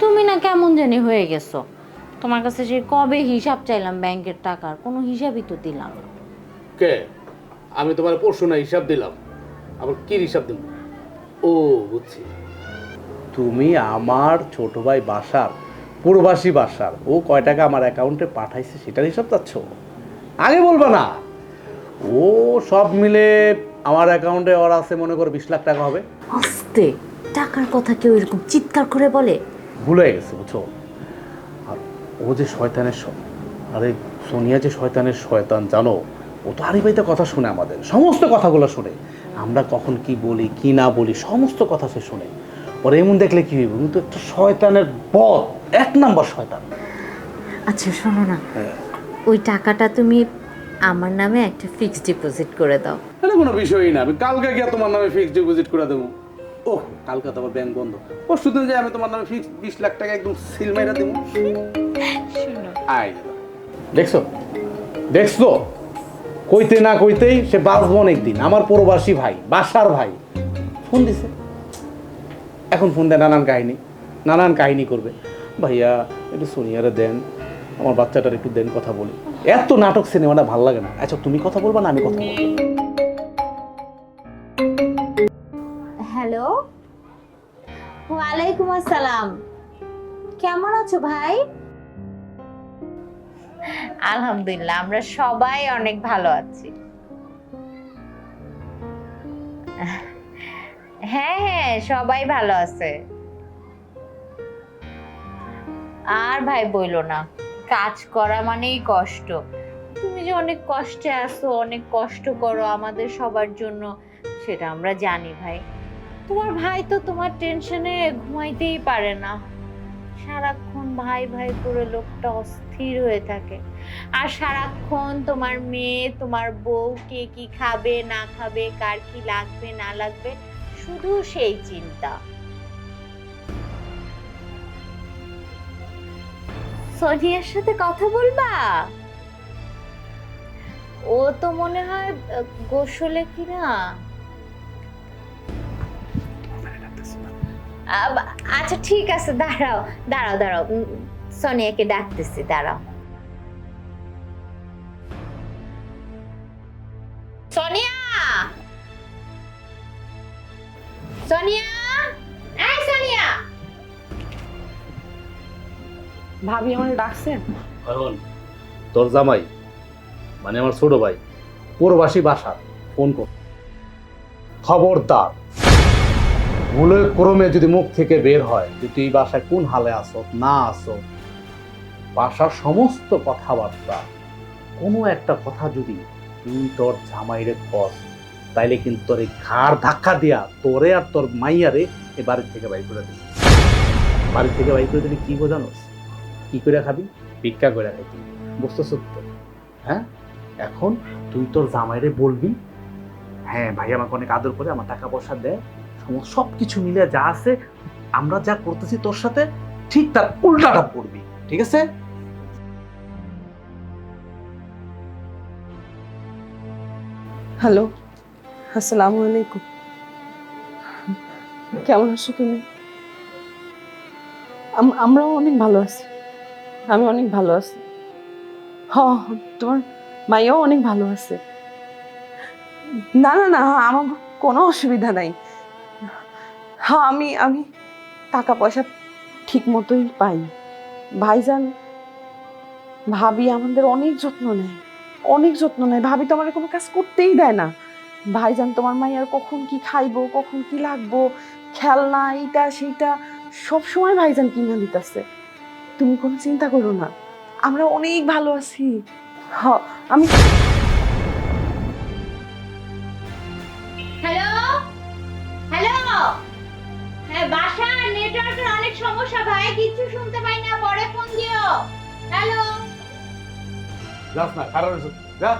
তুমি না কেমন জানি হয়ে গেছো। তোমার কাছে সে কবে হিসাব চাইলাম ব্যাংকের টাকার কোনো হিসাবই তো দিলাম না। কে? আমি তোমার পরশু না হিসাব দিলাম। আবার কি হিসাব দেব ও বুঝছি। তুমি আমার ছোট ভাই বাসার পূর্বাসী বাসার ও কয় টাকা আমার অ্যাকাউন্টে পাঠাইছে সেটার হিসাব চাচ্ছ? আগে বলবা না। ও সব মিলে আমার অ্যাকাউন্টে ওর আছে মনে করো বিশ লাখ টাকা হবে। আস্তে টাকার কথা কেউ এরকম চিৎকার করে বলে? ভুলে গেছে বুঝছ? আর ও যে শয়তানের আরে সোনিয়া যে শয়তানের শয়তান জানো? ও তো আরে ভাইতে কথা শুনে আমাদের সমস্ত কথাগুলো শুনে। আমরা কখন কি বলি কি না বলি সমস্ত কথা সে শুনে। ওর এমন দেখলে কি হইব? কিন্তু একটা শয়তানের বদ এক নাম্বার শয়তান। আচ্ছা শোনো না। হ্যাঁ। ওই টাকাটা তুমি আমার নামে একটা ফিক্সড ডিপোজিট করে দাও। এটা কোনো বিষয়ই না। আমি কালকে গিয়ে তোমার নামে ফিক্সড ডিপোজিট করে দেবো। ও কালকে তো আবার ব্যাংক বন্ধ। পরশু দিন যে আমি তোমার নামে ফিক্সড বিশ লাখ টাকা একদম সিল মাইরা দেবো। আয় দেখছ? দেখছ? কইতে না কইতেই সে বাঁচবো অনেকদিন। আমার প্রবাসী ভাই, বাসার ভাই। ফোন দিছে। এখন ফোন দেয় নানান কাহিনী। নানান কাহিনী করবে। ভাইয়া, একটু সোনিয়ারে দেন। আমার বাচ্চাটার একটু দেন কথা বলি। এত নাটক সিনেমাটা ভালো লাগে না। আচ্ছা তুমি কথা বলবা না, আমি কথা বলব? ওয়ালাইকুম আসসালাম। কেমন আছো ভাই? আলহামদুলিল্লাহ, আমরা সবাই অনেক ভালো আছি। হ্যাঁ হ্যাঁ সবাই ভালো আছে। আর ভাই বইলো না, কাজ করা মানেই কষ্ট। তুমি যে অনেক কষ্টে আছো, অনেক কষ্ট করো আমাদের সবার জন্য, সেটা আমরা জানি ভাই। তোমার ভাই তো তোমার টেনশনে ঘুমাইতেই পারে না। সারাক্ষণ ভাই ভাই করে লোকটা অস্থির হয়ে থাকে। আর সারাক্ষণ তোমার মেয়ে, তোমার বউ কে কি খাবে, না খাবে, কার কি লাগবে, না লাগবে, শুধু সেই চিন্তা। সোনিয়ার সাথে কথা বলবা? ও তো মনে হয় গোসলে কিনা আচ্ছা ঠিক আছে দাঁড়াও দাঁড়াও দাঁড়াও। সোনিয়াকে ডাকতেছি দাঁড়াও। সোনিয়া! সোনিয়া! এই সোনিয়া! ভাবি আমার ডাকছেন কারণ তোর জামাই মানে আমার ছোট ভাই পূর্বাসী বাসা ফোন কর খবরদার। ভুলে ক্রমে যদি মুখ থেকে বের হয় যে তুই বাসায় কোন হালে আসো না আসো বাসার সমস্ত কথাবার্তা, কোনো একটা কথা যদি তুই তোর জামাইরে কস, তাইলে কিন্তু তোর এই ঘাড় ধাক্কা দিয়া তোরে আর তোর মাইয়ারে এ বাড়ির থেকে বাই করে দিবি। বাড়ির থেকে বাই করে দিলে কি বোঝানোস? কি করে খাবি? ভিক্ষা করে খাইতি বুঝতে সত্য হ্যাঁ? এখন তুই তোর জামাইরে বলবি হ্যাঁ ভাই আমাকে অনেক আদর করে, আমার টাকা পয়সা দেয় সব কিছু মিলে যা আছে, আমরা যা করতেছি তোর সাথে, ঠিক তার উল্টাটা করবি, ঠিক আছে? হ্যালো, আসসালামু আলাইকুম। কেমন আছো তুমি? আম- আমরাও অনেক ভালো আছি। আমি অনেক ভালো আছি। হ, তোমার মাইয়াও অনেক ভালো আছে। না না না, আমার কোনো অসুবিধা নাই। হ্যাঁ আমি আমি টাকা পয়সা ঠিক মতোই পাই। ভাইজান, ভাবি আমাদের অনেক যত্ন নেয়, অনেক যত্ন নেয়। ভাবি তো আমার কোনো কাজ করতেই দেয় না। ভাইজান, তোমার মাইয়ার কখন কি খাইবো, কখন কি লাগবো, খেলনা, এইটা, সেইটা সব সময় ভাইজান কিনা দিতেছে। তুমি কোনো চিন্তা করো না, আমরা অনেক ভালো আছি। হ আমি নেটওয়ার্কের অনেক সমস্যা ভাই কিছু শুনতে পাই না, পরে ফোন দিও। হ্যালো? যাস না, খারাপ যা।